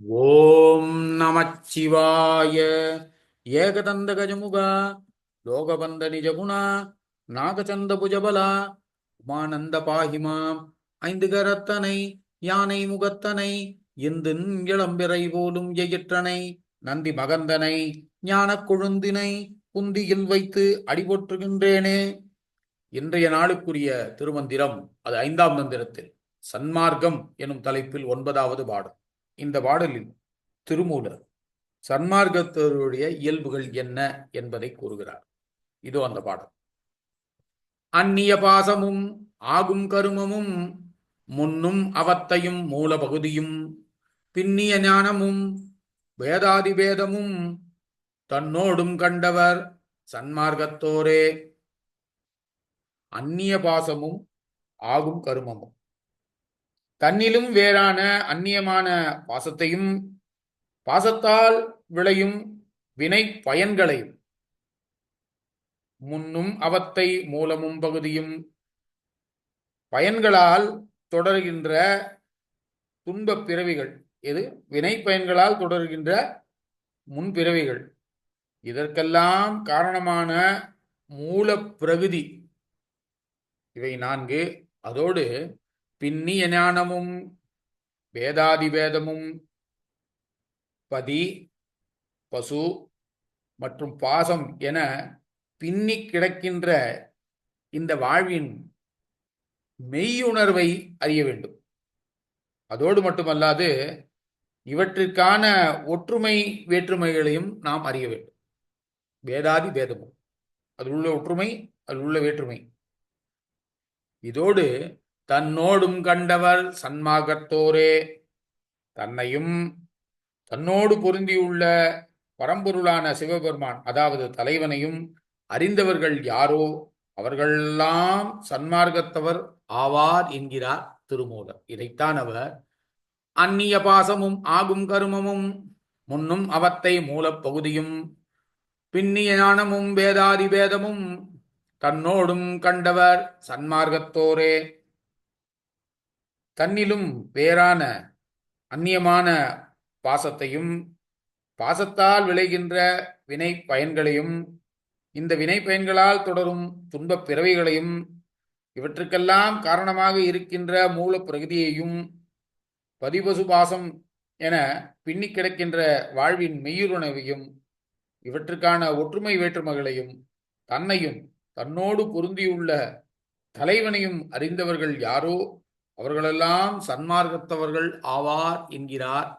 ஓம் நமச்சிவாய. ஏகதந்த கஜமுகா லோகபந்த நிஜகுணா நாகச்சந்த புஜபலா உமானந்த பாகிமாம் ஐந்து கரத்தனை யானை முகத்தனை இந்து இளம்பிறை போலும் எயிற்றனை நந்தி மகந்தனை ஞான கொழுந்தினை குந்தியில் வைத்து அடிபொற்றுகின்றேனே. இன்றைய நாளுக்குரிய திருமந்திரம் அது ஐந்தாம் மந்திரத்தில் சன்மார்க்கம் எனும் தலைப்பில் ஒன்பதாவது பாடம் இந்த பாடலில் திருமூலர் சன்மார்க்கத்தருடைய இயல்புகள் என்ன என்பதை கூறுகிறார். இதோ அந்த பாடல். அந்நிய பாசமும் ஆகும் கருமமும் முன்னும் அவத்தையும் மூல பகுதியும் பின்னிய ஞானமும் வேதாதி வேதமும் தன்னோடும் கண்டவர் சன்மார்க்கத்தோரே. அந்நிய பாசமும் ஆகும் கருமமும். தன்னிலும் வேறான அந்நியமான பாசத்தையும் பாசத்தால் விளையும் வினை பயன்களையும் முன்னும் அவத்தை மூலமும் பகுதியும் பயன்களால் தொடர்கின்ற துன்பப் பிறவிகள். எது? வினை பயன்களால் தொடர்கின்ற முன்பிறவிகள். இதற்கெல்லாம் காரணமான மூல பிரகிதி. இவை நான்கு. அதோடு பின்னிய ஞானமும் வேதாதி வேதமும் பதி பசு மற்றும் பாசம் என பின்னி கிடக்கின்ற இந்த வாழ்வின் மெய்யுணர்வை அறிய வேண்டும். அதோடு மட்டுமல்லாது இவற்றிற்கான ஒற்றுமை வேற்றுமைகளையும் நாம் அறிய வேண்டும். வேதாதி வேதமும் அதில் உள்ள ஒற்றுமை அதில் உள்ள வேற்றுமை. இதோடு தன்னோடும் கண்டவர் சன்மாகத்தோரே தன்னையும் தன்னோடு பொருந்தியுள்ள பரம்பொருளான சிவபெருமான் அதாவது தலைவனையும் அறிந்தவர்கள் யாரோ அவர்களெல்லாம் சன்மார்க்கத்தவர் ஆவார் என்கிறார் திருமூலர். இதைத்தான் அவர் அந்நிய பாசமும் ஆகும் கருமமும் முன்னும் அவத்தை மூலப்பகுதியும் பின்னிய ஞானமும் வேதாதி வேதமும் தன்னோடும் கண்டவர் சன்மார்க்கத்தோரே. தன்னிலும் வேறான அந்நியமான பாசத்தையும் பாசத்தால் விளைகின்ற வினை பயன்களையும் இந்த வினை பயன்களால் தொடரும் துன்பப் பிறவைகளையும் இவற்றுக்கெல்லாம் காரணமாக இருக்கின்ற மூல பிரகதியையும் பதிபசு பாசம் என பின்னி கிடக்கின்ற வாழ்வின் மெய்யுணவையும் இவற்றுக்கான ஒற்றுமை வேற்றுமைகளையும் தன்னையும் தன்னோடு பொருந்தியுள்ள தலைவனையும் அறிந்தவர்கள் யாரோ? அவர்களெல்லாம் சன்மார்க்கத்தவர்கள் ஆவார் என்கிறார்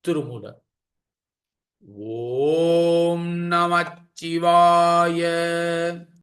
திருமூலர். ஓம் நமச்சிவாய.